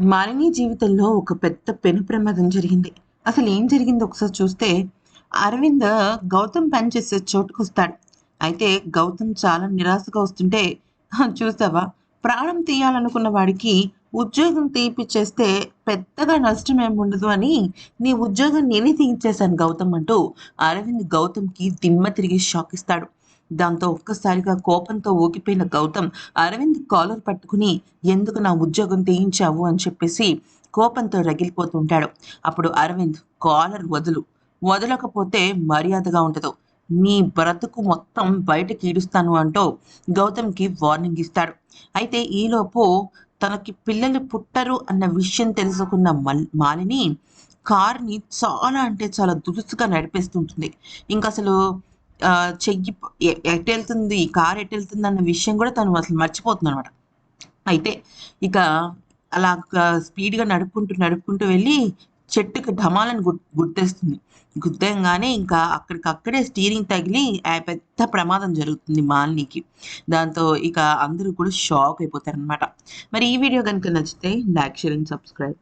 మాలిని జీవితంలో ఒక పెద్ద పెను ప్రమాదం జరిగింది. అసలు ఏం జరిగిందో ఒకసారి చూస్తే అరవింద్ గౌతమ్ పనిచేసే చోటుకు వస్తాడు. అయితే గౌతమ్ చాలా నిరాశగా వస్తుంటే చూసావా? ప్రాణం తీయాలనుకున్న వాడికి ఉద్యోగం తీపిచ్చేస్తే పెద్దగా నష్టం ఏముండదు అని నీ ఉద్యోగం నేనే తీయించేశాను గౌతమ్ అంటూ అరవింద్ గౌతమ్కి దిమ్మ తిరిగి షాక్ ఇస్తాడు. దాంతో ఒక్కసారిగా కోపంతో ఊగిపోయిన గౌతమ్ అరవింద్ కాలర్ పట్టుకుని ఎందుకు నా ఉద్యోగం తీయించావు అని చెప్పేసి కోపంతో రగిలిపోతుంటాడు. అప్పుడు అరవింద్ కాలర్ వదులు. వదలకపోతే మర్యాదగా ఉండదు. నీ బ్రతుకు మొత్తం బయటకి ఈడుస్తాను అంటూ గౌతమ్కి వార్నింగ్ ఇస్తాడు. అయితే ఈలోపు తనకి పిల్లలు పుట్టరు అన్న విషయం తెలుసుకున్న మల్ మాలిని కార్ని చాలా అంటే చాలా దురుసుగా నడిపేస్తుంటుంది. ఇంకా అసలు చెయ్యి ప- ఎటు వెళ్తుంది కారు కార్ ఎటు వెళ్తుంది అన్న విషయం కూడా తను అసలు మర్చిపోతుంది అనమాట అయితే ఇక అలా స్పీడ్గా నడుపుకుంటూ నడుపుకుంటూ వెళ్ళి చెట్టుకి ఢమాలను గుర్ గుర్తేస్తుంది. గుర్తేయంగానే ఇంకా అక్కడికక్కడే స్టీరింగ్ తగిలి పెద్ద ప్రమాదం జరుగుతుంది మాలినికి. దాంతో ఇక అందరూ కూడా షాక్ అయిపోతారనమాట మరి ఈ వీడియో కనుక నచ్చితే లైక్ షేర్ అండ్ సబ్స్క్రైబ్.